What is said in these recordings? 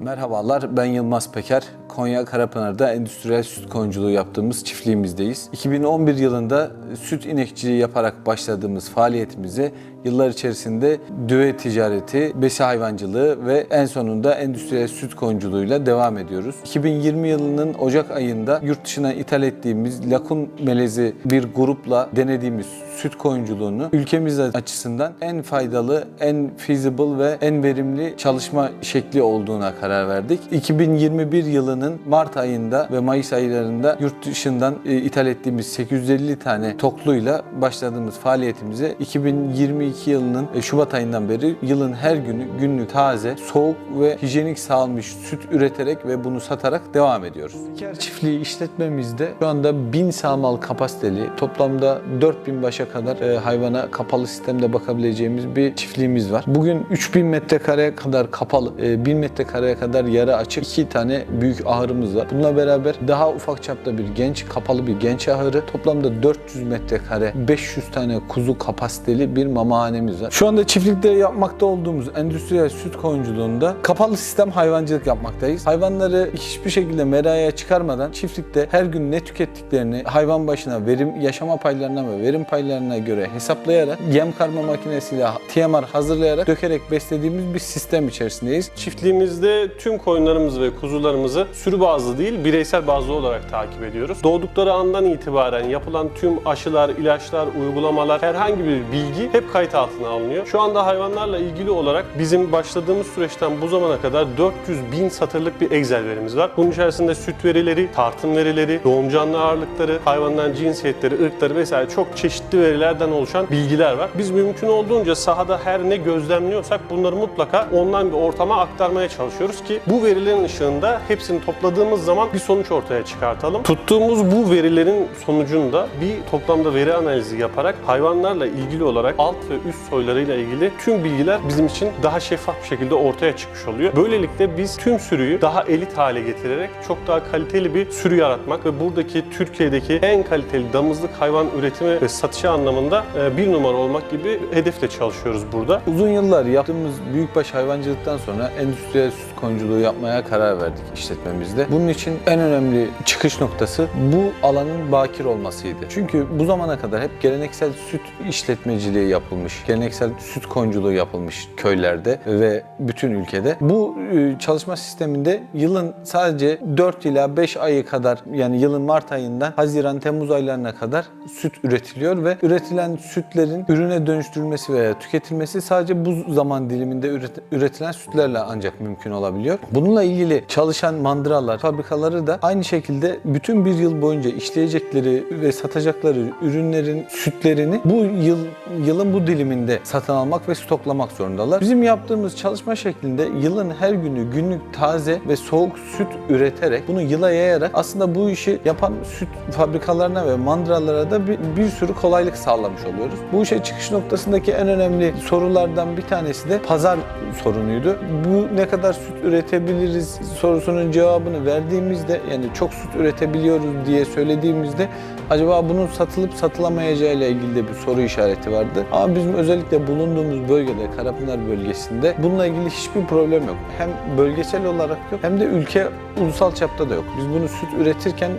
Merhabalar, ben Yılmaz Peker. Konya Karapınar'da endüstriyel süt koyunculuğu yaptığımız çiftliğimizdeyiz. 2011 yılında süt inekçiliği yaparak başladığımız faaliyetimize yıllar içerisinde düve ticareti, besi hayvancılığı ve en sonunda endüstriyel süt koyunculuğuyla devam ediyoruz. 2020 yılının Ocak ayında yurt dışına ithal ettiğimiz Lakun melezi bir grupla denediğimiz süt koyunculuğunu ülkemiz açısından en faydalı, en feasible ve en verimli çalışma şekli olduğuna karar verdik. 2021 yılının Mart ayında ve Mayıs aylarında yurt dışından e, ithal ettiğimiz 850 tane tokluyla başladığımız faaliyetimize 2022 yılının e, Şubat ayından beri yılın her günü günlük taze, soğuk ve hijyenik sağlanmış süt üreterek ve bunu satarak devam ediyoruz. Peker çiftliği işletmemizde şu anda 1000 sağmal kapasiteli toplamda 4000 başa kadar e, hayvana kapalı sistemde bakabileceğimiz bir çiftliğimiz var. Bugün 3000 metrekareye kadar kapalı, e, 1000 metrekareye kadar yarı açık iki tane büyük ahırımız var. Bununla beraber daha ufak çapta bir genç, kapalı bir genç ahırı, toplamda 400 metrekare, 500 tane kuzu kapasiteli bir mamahanemiz var. Şu anda çiftlikte yapmakta olduğumuz endüstriyel süt koyunculuğunda kapalı sistem hayvancılık yapmaktayız. Hayvanları hiçbir şekilde meraya çıkarmadan çiftlikte her gün ne tükettiklerini hayvan başına verim yaşama paylarına ve verim paylarına göre hesaplayarak yem karma makinesiyle TMR hazırlayarak dökerek beslediğimiz bir sistem içerisindeyiz. Çiftliğimizde tüm koyunlarımızı ve kuzularımızı sürü bazlı değil bireysel bazlı olarak takip ediyoruz. Doğdukları andan itibaren yapılan tüm aşılar, ilaçlar, uygulamalar, herhangi bir bilgi hep kayıt altına alınıyor. Şu anda hayvanlarla ilgili olarak bizim başladığımız süreçten bu zamana kadar 400 bin satırlık bir Excel verimiz var. Bunun içerisinde süt verileri, tartım verileri, doğum canlı ağırlıkları, hayvanların cinsiyetleri, ırkları vesaire çok çeşitli verilerden oluşan bilgiler var. Biz mümkün olduğunca sahada her ne gözlemliyorsak bunları mutlaka online bir ortama aktarmaya çalışıyoruz ki bu verilerin ışığında hepsini topladığımız zaman bir sonuç ortaya çıkartalım. Tuttuğumuz bu verilerin sonucunda bir toplamda veri analizi yaparak hayvanlarla ilgili olarak alt ve üst soylarıyla ilgili tüm bilgiler bizim için daha şeffaf bir şekilde ortaya çıkmış oluyor. Böylelikle biz tüm sürüyü daha elit hale getirerek çok daha kaliteli bir sürü yaratmak ve buradaki Türkiye'deki en kaliteli damızlık hayvan üretimi ve satışı anlamında e, bir numara olmak gibi hedefle çalışıyoruz burada. Uzun yıllar yaptığımız büyükbaş hayvancılıktan sonra endüstriyel süt koyunculuğu yapmaya karar verdik işletmemizde. Bunun için en önemli çıkış noktası bu alanın bakir olmasıydı. Çünkü bu zamana kadar hep geleneksel süt işletmeciliği yapılmış, geleneksel süt koyunculuğu yapılmış köylerde ve bütün ülkede. Bu e, çalışma sisteminde yılın sadece 4 ila 5 ayı kadar yani yılın Mart ayından Haziran Temmuz aylarına kadar süt üretiliyor ve üretilen sütlerin ürüne dönüştürülmesi veya tüketilmesi sadece bu zaman diliminde üret- üretilen sütlerle ancak mümkün olabiliyor. Bununla ilgili çalışan mandıralar, fabrikaları da aynı şekilde bütün bir yıl boyunca işleyecekleri ve satacakları ürünlerin sütlerini bu yıl yılın bu diliminde satın almak ve stoklamak zorundalar. Bizim yaptığımız çalışma şeklinde yılın her günü günlük taze ve soğuk süt üreterek bunu yıla yayarak aslında bu işi yapan süt fabrikalarına ve mandıralara da bir, bir sürü kolaylık sağlamış oluyoruz. Bu işe çıkış noktasındaki en önemli sorulardan bir tanesi de pazar sorunuydu. Bu ne kadar süt üretebiliriz sorusunun cevabını verdiğimizde yani çok süt üretebiliyoruz diye söylediğimizde acaba bunun satılıp satılamayacağı ile ilgili de bir soru işareti vardı. Ama bizim özellikle bulunduğumuz bölgede Karapınar bölgesinde bununla ilgili hiçbir problem yok. Hem bölgesel olarak yok hem de ülke ulusal çapta da yok. Biz bunu süt üretirken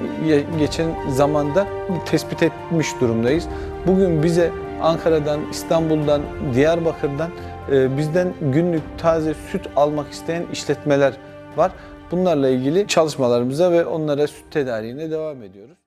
geçen zamanda tespit etmiş durumdayız. Bugün bize Ankara'dan, İstanbul'dan, Diyarbakır'dan e, bizden günlük taze süt almak isteyen işletmeler var. Bunlarla ilgili çalışmalarımıza ve onlara süt tedariğine devam ediyoruz.